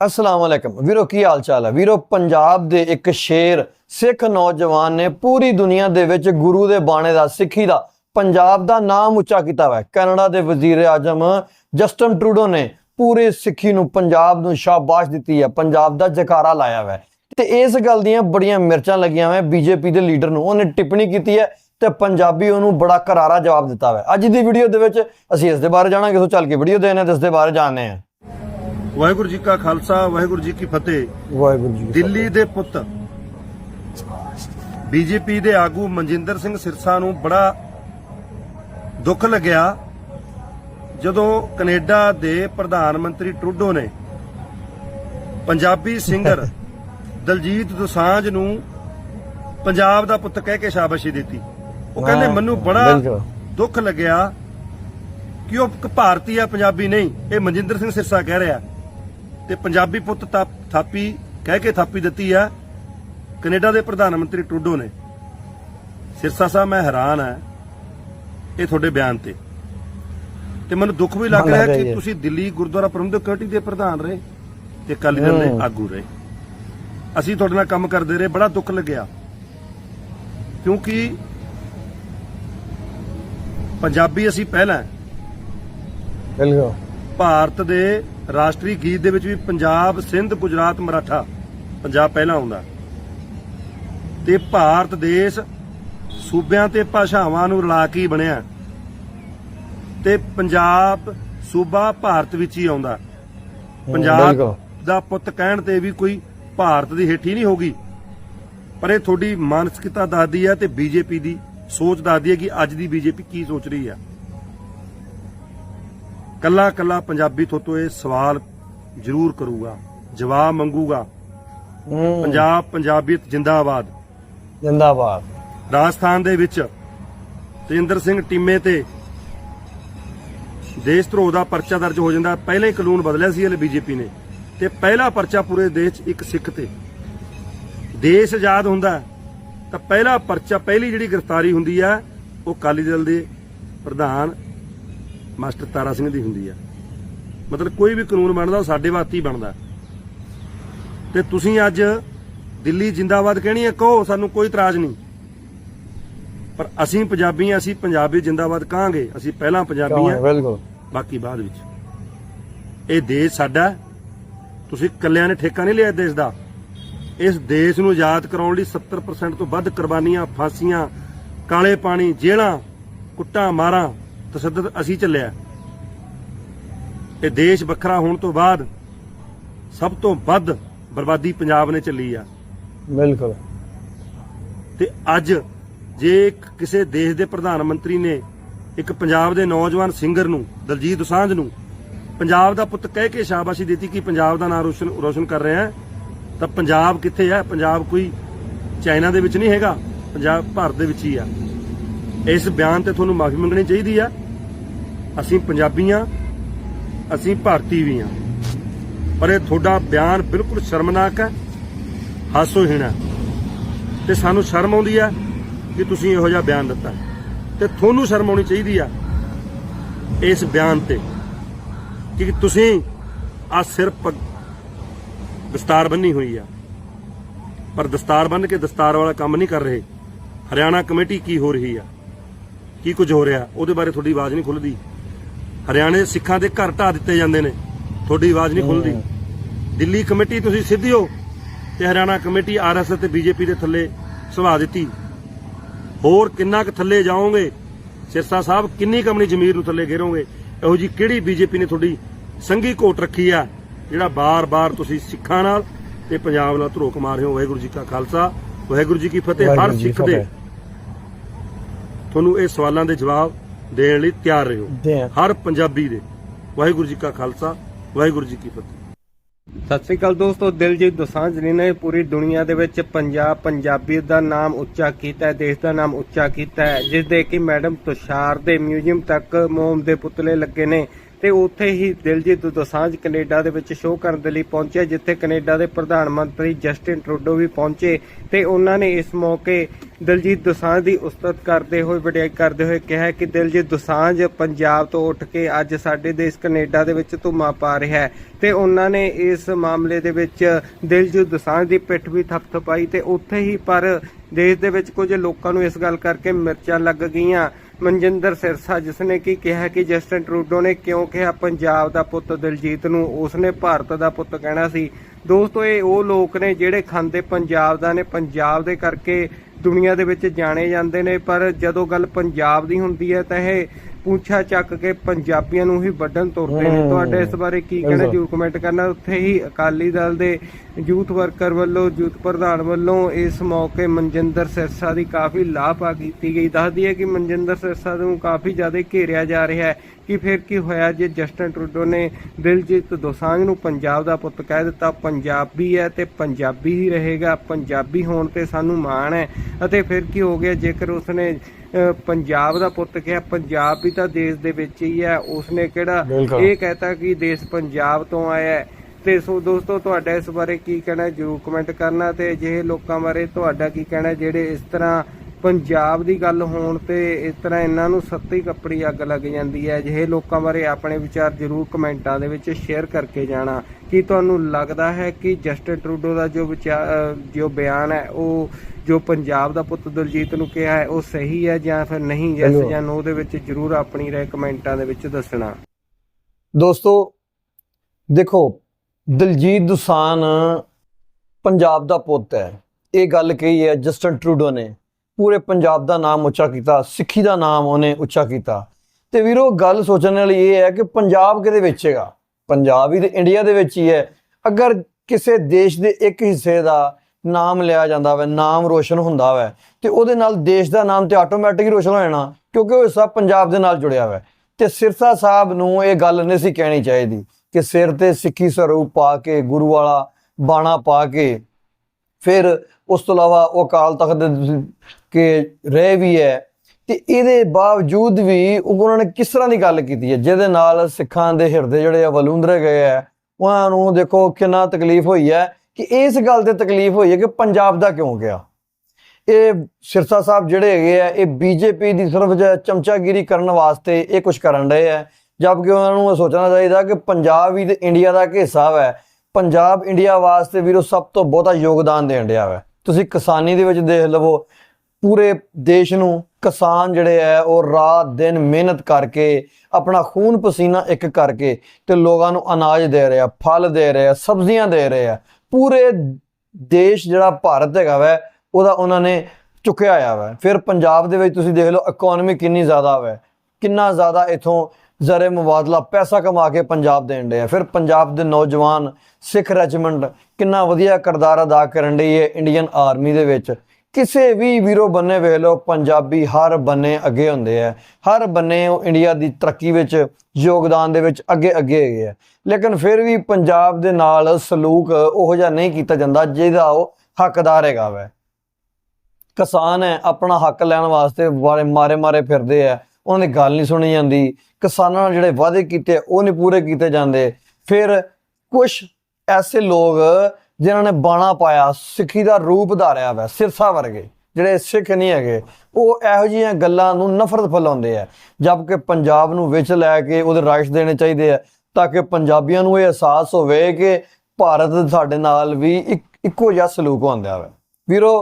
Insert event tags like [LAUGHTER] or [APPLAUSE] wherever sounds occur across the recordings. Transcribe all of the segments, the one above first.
ਅਸਲਾਮ ਵਾਲੇਕਮ ਵੀਰੋ, ਕੀ ਹਾਲ ਚਾਲ ਹੈ? ਵੀਰੋ, ਪੰਜਾਬ ਦੇ ਇੱਕ ਸ਼ੇਰ, ਸਿੱਖ ਨੌਜਵਾਨ ਨੇ ਪੂਰੀ ਦੁਨੀਆ ਦੇ ਵਿੱਚ ਗੁਰੂ ਦੇ ਬਾਣੇ ਦਾ, ਸਿੱਖੀ ਦਾ, ਪੰਜਾਬ ਦਾ ਨਾਮ ਉੱਚਾ ਕੀਤਾ ਹੋਇਆ ਕੈਨੇਡਾ ਦੇ ਵਜ਼ੀਰ ਆਜ਼ਮ ਜਸਟਨ ਟਰੂਡੋ ਨੇ ਪੂਰੇ ਸਿੱਖੀ ਨੂੰ, ਪੰਜਾਬ ਨੂੰ ਸ਼ਾਬਾਸ਼ ਦਿੱਤੀ ਹੈ। ਪੰਜਾਬ ਦਾ ਜਕਾਰਾ ਲਾਇਆ ਹੋਇਆ ਹੈ। ਤੇ ਇਸ ਗੱਲ ਦੀਆਂ ਬੜੀਆਂ ਮਿਰਚਾਂ ਲੱਗੀਆਂ ਹੋਈਆਂ ਬੀਜੇਪੀ ਦੇ ਲੀਡਰ ਨੂੰ ਉਹਨੇ ਟਿੱਪਣੀ ਕੀਤੀ ਹੈ ਤੇ ਪੰਜਾਬੀ ਉਹਨੂੰ ਬੜਾ ਕਰਾਰਾ ਜਵਾਬ ਦਿੱਤਾ ਹੋਇਆ ਅੱਜ ਦੀ ਵੀਡੀਓ ਦੇ ਵਿੱਚ ਅਸੀਂ ਇਸ ਦੇ ਬਾਰੇ ਜਾਣਾਂਗੇ। ਸੋ ਚੱਲ ਕੇ ਵੀਡੀਓ ਦੇਣੇ ਤੇ ਇਸ ਦੇ ਬਾਰੇ ਜਾਣਦੇ ਹਾਂ। ਵਾਹਿਗੁਰੂ ਜੀ ਕਾ ਖਾਲਸਾ ਵਾਹਿਗੁਰੂ ਜੀ ਕੀ ਫਤਿਹ। ਵਾਹਿਗੁਰੂ ਜੀ ਦਿੱਲੀ ਦੇ ਪੁੱਤ ਬੀਜੇਪੀ ਦੇ ਆਗੂ ਮਨਜਿੰਦਰ ਸਿੰਘ ਸਿਰਸਾ ਨੂੰ ਬੜਾ ਦੁੱਖ ਲੱਗਿਆ ਜਦੋਂ ਕੈਨੇਡਾ ਦੇ ਪ੍ਰਧਾਨ ਮੰਤਰੀ ਟਰੂਡੋ ਨੇ ਪੰਜਾਬੀ ਸਿੰਗਰ [LAUGHS] ਦਲਜੀਤ ਦੋਸਾਂਝ ਨੂੰ ਪੰਜਾਬ ਦਾ ਪੁੱਤ ਕਹਿ ਕੇ ਸ਼ਾਬਾਸ਼ੀ ਦਿੱਤੀ। ਉਹ ਕਹਿੰਦੇ ਮੈਨੂੰ ਬੜਾ। ਦੁੱਖ ਲੱਗਿਆ ਕਿ ਉਹ ਇੱਕ ਭਾਰਤੀ ਆ ਪੰਜਾਬੀ ਨਹੀਂ ਇਹ ਮਨਜਿੰਦਰ ਸਿੰਘ ਸਿਰਸਾ ਕਹਿ ਰਿਹਾ ਤੇ ਪੰਜਾਬੀ ਪੁੱਤ ਥਾਪੀ ਕਹਿ ਕੇ ਥਾਪੀ ਦਿੱਤੀ ਆ। ਕੈਨੇਡਾ ਦੇ ਪ੍ਰਧਾਨ ਮੰਤਰੀ ਟਰੂਡੋ ਨੇ। ਸਿਰਸਾ ਸਾਹਿਬ ਮੈਂ ਹੈਰਾਨ ਆ ਇਹ ਤੁਹਾਡੇ ਬਿਆਨ ਤੇ। ਤੇ ਮੈਨੂੰ ਦੁੱਖ ਵੀ ਲੱਗ ਰਿਹਾ ਕਿ। ਤੁਸੀਂ ਦਿੱਲੀ ਗੁਰਦੁਆਰਾ ਪ੍ਰਬੰਧਕ ਕਮੇਟੀ ਦੇ ਪ੍ਰਧਾਨ ਰਹੇ ਤੇ ਅਕਾਲੀ ਦਲ ਦੇ। ਆਗੂ ਰਹੇ। ਅਸੀਂ ਤੁਹਾਡੇ ਨਾਲ ਕੰਮ ਕਰਦੇ ਰਹੇ ਬੜਾ ਦੁੱਖ ਲੱਗਿਆ। ਕਿਉਂਕਿ ਪੰਜਾਬੀ ਅਸੀਂ ਪਹਿਲਾਂ। ਬਿਲਕੁਲ। ਭਾਰਤ ਦੇ ਰਾਸ਼ਟਰੀ ਗੀਤ ਦੇ ਵਿੱਚ ਵੀ ਪੰਜਾਬ ਸਿੰਧ ਗੁਜਰਾਤ ਮਰਾਠਾ ਪੰਜਾਬ ਪਹਿਲਾਂ ਆਉਂਦਾ। ਤੇ ਭਾਰਤ ਦੇਸ਼ ਸੂਬਿਆਂ ਤੇ ਭਾਸ਼ਾਵਾਂ ਨੂੰ ਰਲਾ ਕੇ ਬਣਿਆ। ਤੇ ਪੰਜਾਬ ਸੂਬਾ ਭਾਰਤ ਵਿੱਚ ਹੀ ਆਉਂਦਾ। ਪੰਜਾਬ। ਦਾ ਪੁੱਤ ਕਹਿਣ ਤੇ ਵੀ ਕੋਈ ਭਾਰਤ ਦੀ ਹੇਠੀ ਨਹੀਂ ਹੋਗੀ ਪਰ ਇਹ ਤੁਹਾਡੀ ਮਾਨਸਿਕਤਾ ਦੱਸਦੀ ਹੈ ਤੇ ਬੀਜੇਪੀ ਦੀ ਸੋਚ ਦੱਸਦੀ ਹੈ ਕਿ ਅੱਜ ਦੀ ਬੀਜੇਪੀ ਕੀ ਸੋਚ ਰਹੀ ਹੈ। ਕੱਲਾ ਕੱਲਾ ਪੰਜਾਬੀ ਥੋਤੋਂ ਇਹ ਸਵਾਲ ਜ਼ਰੂਰ ਕਰੂਗਾ ਜਵਾਬ ਮੰਗੂਗਾ। ਪੰਜਾਬ ਪੰਜਾਬੀਅਤ ਜਿੰਦਾਬਾਦ। ਜਿੰਦਾਬਾਦ। ਰਾਜਸਥਾਨ ਦੇ ਵਿੱਚ ਤੇਜਿੰਦਰ ਸਿੰਘ ਟੀਮੇ ਤੇ ਦੇਸ਼ ਧਰੋਹ ਦਾ ਪਰਚਾ ਦਰਜ ਹੋ ਜਾਂਦਾ। ਪਹਿਲਾਂ ਕਾਨੂੰਨ ਬਦਲਿਆ ਸੀ ਹਲੇ ਬੀਜੇਪੀ ਨੇ। ਤੇ ਪਹਿਲਾ ਪਰਚਾ ਪੂਰੇ ਦੇਸ਼ 'ਚ ਇੱਕ ਸਿੱਖ ਤੇ। ਦੇਸ਼ ਆਜ਼ਾਦ ਹੁੰਦਾ ਤਾਂ ਪਹਿਲਾ ਪਰਚਾ ਪਹਿਲੀ ਜਿਹੜੀ ਗ੍ਰਿਫਤਾਰੀ ਹੁੰਦੀ ਆ ਉਹ ਅਕਾਲੀ ਦਲ ਦੇ ਪ੍ਰਧਾਨ ਮਾਸਟਰ ਤਾਰਾ ਸਿੰਘ ਦੀ ਹੁੰਦੀ ਆ। ਮਤਲਬ ਕੋਈ ਵੀ ਕਾਨੂੰਨ ਬਣਦਾ ਸਾਡੇ ਵਾਸਤੇ ਹੀ ਬਣਦਾ। ਤੇ ਤੁਸੀਂ ਅੱਜ ਦਿੱਲੀ ਜਿੰਦਾਬਾਦ ਕਹਿਣੀ ਹੈ ਕਹੋ ਸਾਨੂੰ ਕੋਈ ਇਤਰਾਜ਼ ਨਹੀਂ। ਪਰ ਅਸੀਂ ਪੰਜਾਬੀ ਅਸੀਂ ਪੰਜਾਬੀ ਜਿੰਦਾਬਾਦ ਕਹਾਂਗੇ। ਅਸੀਂ ਪਹਿਲਾਂ ਪੰਜਾਬੀ ਬਿਲਕੁਲ। ਬਾਕੀ ਬਾਅਦ ਵਿੱਚ। ਇਹ ਦੇਸ਼ ਸਾਡਾ। ਤੁਸੀਂ ਇਕੱਲਿਆਂ ਨੇ ਠੇਕਾ ਨਹੀਂ ਲਿਆ ਇਸ ਦੇਸ਼ ਦਾ। ਇਸ ਦੇਸ਼ ਨੂੰ ਆਜ਼ਾਦ ਕਰਾਉਣ ਲਈ 70% ਤੋਂ ਵੱਧ ਕੁਰਬਾਨੀਆਂ ਫਾਂਸੀਆਂ ਕਾਲੇ ਪਾਣੀ ਜੇਲ੍ਹਾਂ ਕੁੱਟਾਂ ਮਾਰਾਂ। ਤਸੱਦਦ ਅਸੀਂ ਚੱਲਿਆ। ਇਹ ਦੇਸ਼ ਵੱਖਰਾ ਹੋਣ ਤੋਂ ਬਾਅਦ ਸਭ ਤੋਂ ਵੱਧ ਬਰਬਾਦੀ ਪੰਜਾਬ ਨੇ ਚੱਲੀ ਆ। ਬਿਲਕੁਲ। ਤੇ ਅੱਜ ਜੇ ਕਿਸੇ ਦੇਸ਼ ਦੇ ਪ੍ਰਧਾਨ ਮੰਤਰੀ ਨੇ ਇੱਕ ਪੰਜਾਬ ਦੇ ਨੌਜਵਾਨ ਸਿੰਗਰ ਨੂੰ ਦਲਜੀਤ ਦੋਸਾਂਝ ਨੂੰ ਪੰਜਾਬ ਦਾ ਪੁੱਤ ਕਹਿ ਕੇ ਸ਼ਾਬਾਸ਼ੀ ਦਿੱਤੀ ਕਿ ਪੰਜਾਬ ਦਾ ਨਾਮ ਰੋਸ਼ਨ ਰੋਸ਼ਨ ਕਰ ਰਿਹਾ ਹੈ ਤਾਂ ਪੰਜਾਬ ਕਿੱਥੇ ਹੈ ਪੰਜਾਬ ਕੋਈ ਚਾਈਨਾ ਦੇ ਵਿੱਚ ਨਹੀਂ ਹੈਗਾ ਪੰਜਾਬ ਭਾਰਤ ਦੇ ਵਿੱਚ ਹੀ ਆ। ਇਸ ਬਿਆਨ ਤੇ ਤੁਹਾਨੂੰ ਮਾਫੀ ਮੰਗਣੀ ਚਾਹੀਦੀ ਆ। ਅਸੀਂ ਪੰਜਾਬੀ ਹਾਂ ਅਸੀਂ ਭਾਰਤੀ ਵੀ ਹਾਂ। ਪਰ ਇਹ ਤੁਹਾਡਾ ਬਿਆਨ ਬਿਲਕੁਲ ਸ਼ਰਮਨਾਕ ਹੈ, ਹਾਸੋਹੀਣਾ ਹੈ। ਤੇ ਸਾਨੂੰ ਸ਼ਰਮ ਆਉਂਦੀ ਆ ਕਿ ਤੁਸੀਂ ਇਹੋ ਜਿਹਾ ਬਿਆਨ ਦਿੱਤਾ। ਤੇ ਤੁਹਾਨੂੰ ਸ਼ਰਮ ਆਉਣੀ ਚਾਹੀਦੀ ਆ ਇਸ ਬਿਆਨ ਤੇ ਕਿ ਤੁਸੀਂ ਆ ਸਿਰਫ ਦਸਤਾਰ ਬੰਨੀ ਹੋਈ ਆ। ਪਰ ਦਸਤਾਰ ਬੰਨ ਕੇ ਦਸਤਾਰ ਵਾਲਾ ਕੰਮ ਨਹੀਂ ਕਰ ਰਹੇ। ਹਰਿਆਣਾ ਕਮੇਟੀ ਕੀ ਹੋ ਰਹੀ ਆ? ਕੀ ਕੁਝ ਹੋ ਰਿਹਾ? ਉਹਦੇ ਬਾਰੇ ਤੁਹਾਡੀ ਆਵਾਜ਼ ਨਹੀਂ ਖੁੱਲਦੀ। ਹਰਿਆਣੇ ਸਿੱਖਾਂ ਦੇ ਘਰ ਢਾ ਦਿੱਤੇ ਜਾਂਦੇ ਨੇ। ਤੁਹਾਡੀ ਆਵਾਜ਼ ਨਹੀਂ ਖੁੱਲਦੀ। ਦਿੱਲੀ ਕਮੇਟੀ ਤੁਸੀਂ ਸਿੱਧੀ ਹੋ ਤੇ ਹਰਿਆਣਾ ਕਮੇਟੀ ਆਰਐਸਐਸ ਤੇ ਬੀਜੇਪੀ ਦੇ ਥੱਲੇ ਸੁਭਾ ਦਿੱਤੀ। ਹੋਰ ਕਿੰਨਾ ਕੁ ਥੱਲੇ ਜਾਓਗੇ? ਸਿਰਸਾ ਸਾਹਿਬ ਕਿੰਨੀ ਕਮਣੀ ਜ਼ਮੀਰ ਨੂੰ ਥੱਲੇ ਘੇਰੋਗੇ? ਇਹੋ ਜੀ ਕਿਹੜੀ ਬੀਜੇਪੀ ਨੇ ਤੁਹਾਡੀ ਸੰਗੀ ਘੋਟ ਰੱਖੀ ਆ ਜਿਹੜਾ ਬਾਰ-ਬਾਰ ਤੁਸੀਂ ਸਿੱਖਾਂ ਨਾਲ ਤੇ ਪੰਜਾਬ ਨਾਲ ਧਰੋਕ ਮਾਰ ਰਹੇ ਹੋ? ਵਾਹਿਗੁਰੂ ਜੀ ਕਾ ਖਾਲਸਾ। ਵਾਹਿਗੁਰੂ ਜੀ ਕੀ ਫਤਿਹ। ਹਰ ਸਿੱਖ ਦੇ। ਤੁਹਾਨੂੰ ਇਹ ਸਵਾਲਾਂ ਦੇ ਜਵਾਬ ਦੇਣ ਲਈ ਤਿਆਰ ਰਹੋ। ਹਰ ਪੰਜਾਬੀ ਦੇ। ਵਾਹਿਗੁਰੂ ਜੀ ਕਾ ਖਾਲਸਾ ਵਾਹਿਗੁਰੂ ਜੀ ਕੀ ਫਤਿਹ। ਸਤਿ ਸ੍ਰੀ ਅਕਾਲ ਦੋਸਤੋ ਦਿਲਜੀਤ ਦੋਸਾਂਝ ਜੀ ਨੇ ਪੂਰੀ ਦੁਨੀਆ ਦੇ ਵਿੱਚ ਪੰਜਾਬ ਪੰਜਾਬੀ ਦਾ ਨਾਮ ਉੱਚਾ ਕੀਤਾ ਹੈ ਦੇਸ਼ ਦਾ ਨਾਮ ਉੱਚਾ ਕੀਤਾ ਹੈ ਜਿਸ ਦੇ ਕਿ ਮੈਡਮ ਤੁਸ਼ਾਰ ਦੇ ਮਿਊਜ਼ੀਅਮ ਤੱਕ ਮੋਮ ਦੇ ਪੁਤਲੇ ਲੱਗੇ ਨੇ। ਤੇ ਉੱਥੇ ਹੀ ਦਿਲਜੀਤ ਦੋਸਾਂਝ ਕੈਨੇਡਾ ਦੇ ਵਿੱਚ ਸ਼ੋਅ ਕਰਨ ਦੇ ਲਈ ਪਹੁੰਚਿਆ, ਜਿੱਥੇ ਕੈਨੇਡਾ ਦੇ ਪ੍ਰਧਾਨ ਮੰਤਰੀ ਜਸਟਿਨ ਟਰੂਡੋ ਵੀ ਪਹੁੰਚੇ ਤੇ ਉਹਨਾਂ ਨੇ ਇਸ ਮੌਕੇ ਦਿਲਜੀਤ ਦੋਸਾਂਝ ਦੀ ਉਸਤਤ ਕਰਦੇ ਹੋਏ, ਵਡਿਆਈ ਕਰਦੇ ਹੋਏ ਕਿਹਾ ਕਿ ਦਿਲਜੀਤ ਦੋਸਾਂਝ ਪੰਜਾਬ ਤੋਂ ਉੱਠ ਕੇ ਅੱਜ ਸਾਡੇ ਦੇਸ਼ ਕੈਨੇਡਾ ਦੇ ਵਿੱਚ ਧੁਮਾ ਪਾ ਰਿਹਾ ਹੈ ਤੇ ਉਹਨਾਂ ਨੇ ਇਸ ਮਾਮਲੇ ਦੇ ਵਿੱਚ ਦਿਲਜੀਤ ਦੋਸਾਂਝ ਦੀ ਪਿੱਠ ਵੀ ਥਪਥਪਾਈ ਤੇ ਉੱਥੇ ਹੀ ਪਰ ਦੇਸ਼ ਦੇ ਵਿੱਚ ਕੁਝ ਲੋਕਾਂ ਨੂੰ ਇਸ ਗੱਲ ਕਰਕੇ ਮਿਰਚਾਂ ਲੱਗ ਗਈਆਂ। ਮਨਜਿੰਦਰ ਸਿਰਸਾ ਜਿਸ ਨੇ ਕੀ ਕਿਹਾ ਕਿ ਜਸਟਨ ਟਰੂਡੋ ਨੇ ਕਿਉਂ ਕਿਹਾ ਪੰਜਾਬ ਦਾ ਪੁੱਤ ਦਿਲਜੀਤ ਨੂੰ, ਉਸਨੇ ਭਾਰਤ ਦਾ ਪੁੱਤ ਕਹਿਣਾ ਸੀ। ਦੋਸਤੋ, ਇਹ ਉਹ ਲੋਕ ਨੇ ਜਿਹੜੇ ਖਾਂਦੇ ਪੰਜਾਬ ਦਾ ਨੇ, ਪੰਜਾਬ ਦੇ ਕਰਕੇ ਦੁਨੀਆ ਦੇ ਵਿੱਚ ਜਾਣੇ ਜਾਂਦੇ ਨੇ, ਪਰ ਜਦੋਂ ਗੱਲ ਪੰਜਾਬ ਦੀ ਹੁੰਦੀ ਹੈ, ਤਾਂ ਇਹ ਪੂੰਛਾ ਚੱਕ ਕੇ ਪੰਜਾਬੀਆਂ ਨੂੰ ਹੀ ਵੱਢਣ ਤੁਰਦੇ ਨੇ। ਤੁਹਾਡੇ ਇਸ ਬਾਰੇ ਕੀ ਕਹਿਣਾ। ਜਰੂਰ ਕਮੈਂਟ ਕਰਨਾ। ਉੱਥੇ ਹੀ ਅਕਾਲੀ ਦਲ ਦੇ ਯੂਥ ਵਰਕਰ ਵੱਲੋਂ ਯੂਥ ਪ੍ਰਧਾਨ ਵੱਲੋਂ ਇਸ ਮੌਕੇ ਮਨਜਿੰਦਰ ਸਿਰਸਾ ਦੀ ਕਾਫੀ ਲਾਭਾ ਕੀਤੀ ਗਈ। ਦੱਸਦੀ ਹੈ ਕਿ ਮਨਜਿੰਦਰ ਸਿਰਸਾ ਨੂੰ ਕਾਫੀ ਜ਼ਿਆਦਾ ਘੇਰਿਆ ਜਾ ਰਿਹਾ ਹੈ। ਕਿ ਫਿਰ ਕੀ ਹੋਇਆ ਜੇ ਜਸਟਨ ਟਰੂਡੋ ਨੇ ਦਿਲਜੀਤ ਦੋਸਾਂਝ ਨੂੰ ਪੰਜਾਬ ਦਾ ਪੁੱਤ ਕਹਿ ਦਿੱਤਾ ਪੰਜਾਬੀ ਹੈ ਤੇ ਪੰਜਾਬੀ ਹੀ ਰਹੇਗਾ ਪੰਜਾਬੀ ਹੋਣ ਤੇ ਸਾਨੂੰ ਮਾਣ ਹੈ ਅਤੇ ਫਿਰ ਕੀ ਹੋ ਗਿਆ ਜੇਕਰ ਉਸਨੇ ਪੰਜਾਬ ਦਾ ਪੁੱਤ ਕਿਹਾ ਪੰਜਾਬ ਵੀ ਤਾਂ ਦੇਸ਼ ਦੇ ਵਿੱਚ ਹੀ ਹੈ ਉਸਨੇ ਕਿਹੜਾ। ਇਹ ਕਹਤਾ ਕਿ ਦੇਸ਼ ਪੰਜਾਬ ਤੋਂ ਆਇਆ ਹੈ ਤੇ ਸੋ ਦੋਸਤੋ ਤੁਹਾਡਾ ਇਸ ਬਾਰੇ ਕੀ ਕਹਿਣਾ? ਜਰੂਰ ਕਮੈਂਟ ਕਰਨਾ ਤੇ ਅਜਿਹੇ ਲੋਕਾਂ ਬਾਰੇ ਤੁਹਾਡਾ ਕੀ ਕਹਿਣਾ ਜਿਹੜੇ ਇਸ ਤਰ੍ਹਾਂ ਪੰਜਾਬ ਦੀ ਗੱਲ ਹੋਣ ਤੇ ਇਸ ਤਰ੍ਹਾਂ ਇਹਨਾਂ ਨੂੰ ਸੱਤੀ ਕੱਪੜੀ ਅੱਗ ਲੱਗ ਜਾਂਦੀ ਹੈ। ਅਜਿਹੇ ਲੋਕਾਂ ਬਾਰੇ ਆਪਣੇ ਵਿਚਾਰ ਜਰੂਰ ਕਮੈਂਟਾਂ ਦੇ ਵਿੱਚ ਸ਼ੇਅਰ ਕਰਕੇ ਜਾਣਾ। ਕੀ ਤੁਹਾਨੂੰ ਲੱਗਦਾ ਹੈ ਕਿ ਜਸਟਿਨ ਟਰੂਡੋ ਦਾ ਜੋ ਵਿਚਾਰ ਜੋ ਬਿਆਨ ਹੈ ਉਹ ਜੋ ਪੰਜਾਬ ਦਾ ਪੁੱਤ ਦਲਜੀਤ ਨੂੰ ਕਿਹਾ ਹੈ ਉਹ ਸਹੀ ਹੈ ਜਾਂ ਫਿਰ ਨਹੀਂ? ਜੈਸ ਬਿਲਕੁਲ। ਜਾਂ ਨੋ ਦੇ ਵਿੱਚ ਜਰੂਰ ਆਪਣੀ ਰਾਏ ਕਮੈਂਟਾਂ ਦੇ ਵਿੱਚ ਦੱਸਣਾ। ਦੋਸਤੋ ਦੇਖੋ ਦਿਲਜੀਤ ਦੁਸਾਨ ਪੰਜਾਬ ਦਾ ਪੁੱਤ ਹੈ। ਇਹ ਗੱਲ ਕਹੀ ਹੈ ਜਸਟਨ ਟਰੂਡੋ ਨੇ। ਪੂਰੇ ਪੰਜਾਬ ਦਾ ਨਾਮ ਉੱਚਾ ਕੀਤਾ, ਸਿੱਖੀ ਦਾ ਨਾਮ ਉਹਨੇ ਉੱਚਾ ਕੀਤਾ। ਤੇ ਵੀਰੋ, ਗੱਲ ਸੋਚਣ ਵਾਲੀ ਇਹ ਹੈ ਕਿ ਪੰਜਾਬ ਕਿਹਦੇ ਵਿੱਚ ਹੈਗਾ? ਪੰਜਾਬ ਹੀ ਤੇ ਇੰਡੀਆ ਦੇ ਵਿੱਚ ਹੀ ਹੈ। ਅਗਰ ਕਿਸੇ ਦੇਸ਼ ਦੇ ਇੱਕ ਹਿੱਸੇ ਦਾ ਨਾਮ ਲਿਆ ਜਾਂਦਾ ਵੈ, ਨਾਮ ਰੋਸ਼ਨ ਹੁੰਦਾ ਵੈ, ਤੇ ਉਹਦੇ ਨਾਲ ਦੇਸ਼ ਦਾ ਨਾਮ ਤੇ ਆਟੋਮੈਟਿਕ ਹੀ ਰੋਸ਼ਨ ਹੋ ਜਾਣਾ, ਕਿਉਂਕਿ ਉਹ ਹਿੱਸਾ ਪੰਜਾਬ ਦੇ ਨਾਲ ਜੁੜਿਆ ਹੋਇਆ ਹੈ ਤੇ ਸਿਰਸਾ ਸਾਹਿਬ ਨੂੰ ਇਹ ਗੱਲ ਨਹੀਂ ਸੀ ਕਹਿਣੀ ਚਾਹੀਦੀ ਕਿ ਸਿਰ ਤੇ ਸਿੱਖੀ ਸਰੂਪ ਪਾ ਕੇ ਗੁਰੂ ਵਾਲਾ ਬਾਣਾ ਪਾ ਕੇ ਫਿਰ ਉਸ ਤੋਂ ਇਲਾਵਾ ਉਹ ਅਕਾਲ ਤਖਤ ਦੇ ਕੇ ਰਹੇ ਵੀ ਹੈ, ਤੇ ਇਹਦੇ ਬਾਵਜੂਦ ਵੀ ਉਹਨਾਂ ਨੇ ਕਿਸ ਤਰ੍ਹਾਂ ਦੀ ਗੱਲ ਕੀਤੀ ਹੈ? ਜਿਹਦੇ ਨਾਲ ਸਿੱਖਾਂ ਦੇ ਹਿਰਦੇ ਜਿਹੜੇ ਆ ਵਲੂੰਦਰੇ ਗਏ ਆ ਉਹਨਾਂ ਨੂੰ ਦੇਖੋ ਕਿੰਨਾ ਤਕਲੀਫ ਹੋਈ ਹੈ ਕਿ ਇਸ ਗੱਲ ਤੇ ਤਕਲੀਫ ਹੋਈ ਹੈ ਕਿ ਪੰਜਾਬ ਦਾ ਕਿਉਂ ਗਿਆ? ਇਹ ਸਿਰਸਾ ਸਾਹਿਬ ਜਿਹੜੇ ਹੈਗੇ ਆ, ਇਹ ਬੀਜੇਪੀ ਦੀ ਸਿਰਫ ਜ- ਚਮਚਾਗਿਰੀ ਕਰਨ ਵਾਸਤੇ ਇਹ ਕੁਝ ਕਰਨ ਰਹੇ ਆ ਜਦਕਿ ਉਹਨਾਂ ਨੂੰ ਇਹ ਸੋਚਣਾ ਚਾਹੀਦਾ ਕਿ ਪੰਜਾਬ ਵੀ ਤੇ ਇੰਡੀਆ ਦਾ ਇੱਕ ਹਿੱਸਾ ਹੈ। ਪੰਜਾਬ ਇੰਡੀਆ ਵਾਸਤੇ ਵੀਰੋ ਸਭ ਤੋਂ ਬਹੁਤਾ ਯੋਗਦਾਨ ਦੇਣ ਰਿਹਾ ਹੈ ਤੁਸੀਂ ਕਿਸਾਨੀ ਦੇ ਵਿੱਚ ਦੇਖ ਲਵੋ, ਪੂਰੇ ਦੇਸ਼ ਨੂੰ ਕਿਸਾਨ ਜਿਹੜੇ ਆ, ਉਹ ਰਾਤ ਦਿਨ ਮਿਹਨਤ ਕਰਕੇ, ਆਪਣਾ ਖੂਨ ਪਸੀਨਾ ਇੱਕ ਕਰਕੇ ਤੇ ਲੋਕਾਂ ਨੂੰ ਅਨਾਜ ਦੇ ਰਿਹਾ ਫਲ ਦੇ ਰਿਹਾ ਸਬਜ਼ੀਆਂ ਦੇ ਰਿਹਾ ਪੂਰੇ ਦੇਸ਼ ਜਿਹੜਾ ਭਾਰਤ ਹੈਗਾ ਵੈ, ਉਹਦਾ ਉਹਨਾਂ ਨੇ ਚੁੱਕਿਆ ਆ ਵੈ। ਫਿਰ ਪੰਜਾਬ ਦੇ ਵਿੱਚ ਤੁਸੀਂ ਦੇਖ ਲਓ ਇਕਨੋਮੀ ਕਿੰਨੀ ਜ਼ਿਆਦਾ ਵੈ। ਕਿੰਨਾ ਜ਼ਿਆਦਾ ਇਥੋਂ ਜ਼ਰੇ ਮੁਬਾਦਲਾ ਪੈਸਾ ਕਮਾ ਕੇ ਪੰਜਾਬ ਦੇਣ ਦੇ ਆ। ਫਿਰ ਪੰਜਾਬ ਦੇ ਨੌਜਵਾਨ ਸਿੱਖ ਰੈਜੀਮੈਂਟ ਕਿੰਨਾ ਵਧੀਆ ਕਿਰਦਾਰ ਅਦਾ ਕਰਨ ਡਈ ਹੈ ਇੰਡੀਅਨ ਆਰਮੀ ਦੇ ਵਿੱਚ। ਕਿਸੇ ਵੀ ਵੀਰੋ ਬੰਨੇ ਵੇਖ ਲਓ, ਪੰਜਾਬੀ ਹਰ ਬੰਨੇ ਅੱਗੇ ਹੁੰਦੇ ਆ। ਹਰ ਬੰਨੇ ਉਹ ਇੰਡੀਆ ਦੀ ਤਰੱਕੀ ਵਿੱਚ, ਯੋਗਦਾਨ ਦੇ ਵਿੱਚ ਅੱਗੇ ਅੱਗੇ ਹੈਗੇ ਆ। ਲੇਕਿਨ ਫਿਰ ਵੀ ਪੰਜਾਬ ਦੇ ਨਾਲ ਸਲੂਕ ਉਹੋ ਜਿਹਾ ਨਹੀਂ ਕੀਤਾ ਜਾਂਦਾ ਜਿਹਦਾ ਉਹ ਹੱਕਦਾਰ ਹੈਗਾ ਵੈ। ਕਿਸਾਨ ਹੈ, ਆਪਣਾ ਹੱਕ ਲੈਣ ਵਾਸਤੇ ਬਾਰੇ ਮਾਰੇ ਮਾਰੇ ਫਿਰਦੇ ਆ। ਉਹਨਾਂ ਦੀ ਗੱਲ ਨਹੀਂ ਸੁਣੀ ਜਾਂਦੀ ਕਿਸਾਨਾਂ ਨਾਲ ਜਿਹੜੇ ਵਾਅਦੇ ਕੀਤੇ ਉਹ ਨਹੀਂ ਪੂਰੇ ਕੀਤੇ ਜਾਂਦੇ ਫਿਰ ਕੁਝ ਐਸੇ ਲੋਕ ਜਿਨ੍ਹਾਂ ਨੇ ਬਾਣਾ ਪਾਇਆ ਸਿੱਖੀ ਦਾ ਰੂਪ ਧਾਰਿਆ ਵਾ ਸਿਰਸਾ ਵਰਗੇ ਜਿਹੜੇ ਸਿੱਖ ਨਹੀਂ ਹੈਗੇ ਉਹ ਇਹੋ ਜਿਹੀਆਂ ਗੱਲਾਂ ਨੂੰ ਨਫ਼ਰਤ ਫੈਲਾਉਂਦੇ ਆ ਜਦਕਿ ਪੰਜਾਬ ਨੂੰ ਵਿੱਚ ਲੈ ਕੇ ਉਹਦੇ ਰਾਈਟਸ ਦੇਣੇ ਚਾਹੀਦੇ ਆ ਤਾਂ ਕਿ ਪੰਜਾਬੀਆਂ ਨੂੰ ਇਹ ਅਹਿਸਾਸ ਹੋਵੇ ਕਿ ਭਾਰਤ ਸਾਡੇ ਨਾਲ ਵੀ ਇੱਕ ਇੱਕੋ ਜਿਹਾ ਸਲੂਕ ਹੁੰਦਾ ਵਾ ਵੀਰੋ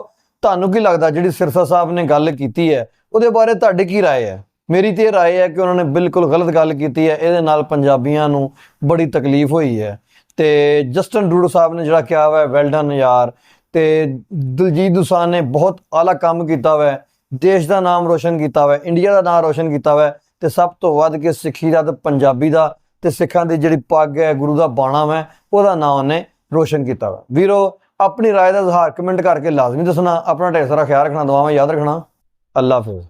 ਤੁਹਾਨੂੰ ਕੀ ਲੱਗਦਾ ਜਿਹੜੀ ਸਿਰਸਾ ਸਾਹਿਬ ਨੇ ਗੱਲ ਕੀਤੀ ਹੈ ਉਹਦੇ ਬਾਰੇ ਤੁਹਾਡੀ ਕੀ رائے ਹੈ ਮੇਰੀ ਤੇ ਇਹ رائے ਹੈ ਕਿ ਉਹਨਾਂ ਨੇ ਬਿਲਕੁਲ ਗਲਤ ਗੱਲ ਕੀਤੀ ਹੈ ਇਹਦੇ ਨਾਲ ਪੰਜਾਬੀਆਂ ਨੂੰ ਬੜੀ ਤਕਲੀਫ ਹੋਈ ਹੈ ਤੇ ਜਸਟਨ ਡਰੂਡੋ ਸਾਹਿਬ ਨੇ ਜਿਹੜਾ ਕਿਹਾ ਹੋਇਆ ਵੈਲ ਡਨ ਯਾਰ ਤੇ ਦਿਲਜੀਤ ਦੁਸਾਨ ਨੇ ਬਹੁਤ ਆਲਾ ਕੰਮ ਕੀਤਾ ਹੋਇਆ ਹੈ, ਦੇਸ਼ ਦਾ ਨਾਮ ਰੋਸ਼ਨ ਕੀਤਾ ਹੋਇਆ ਹੈ, ਇੰਡੀਆ ਦਾ ਨਾਮ ਰੋਸ਼ਨ ਕੀਤਾ ਹੋਇਆ ਹੈ ਤੇ ਸਭ ਤੋਂ ਵੱਧ ਕੇ ਸਿੱਖੀ ਦਾ ਤੇ ਪੰਜਾਬੀ ਦਾ ਤੇ ਸਿੱਖਾਂ ਦੀ ਜਿਹੜੀ ਪੱਗ ਹੈ ਗੁਰੂ ਦਾ ਬਾਣਾ ਹੈ ਉਹਦਾ ਨਾਮ ਉਹਨੇ ਰੋਸ਼ਨ ਕੀਤਾ ਹੋਇਆ ਵੀਰੋ ਆਪਣੀ رائے ਦਾ ਇਜ਼ਹਾਰ ਕਮੈਂਟ ਕਰਕੇ ਲਾਜ਼ਮੀ ਦੱਸਣਾ ਆਪਣਾ ਢੇਰ ਸਾਰਾ ਖਿਆਲ ਰੱਖਣਾ ਦੁਆਵਾਂ ਯਾਦ ਰੱਖਣਾ ਅੱਲਾ ਹਾਫਿਜ਼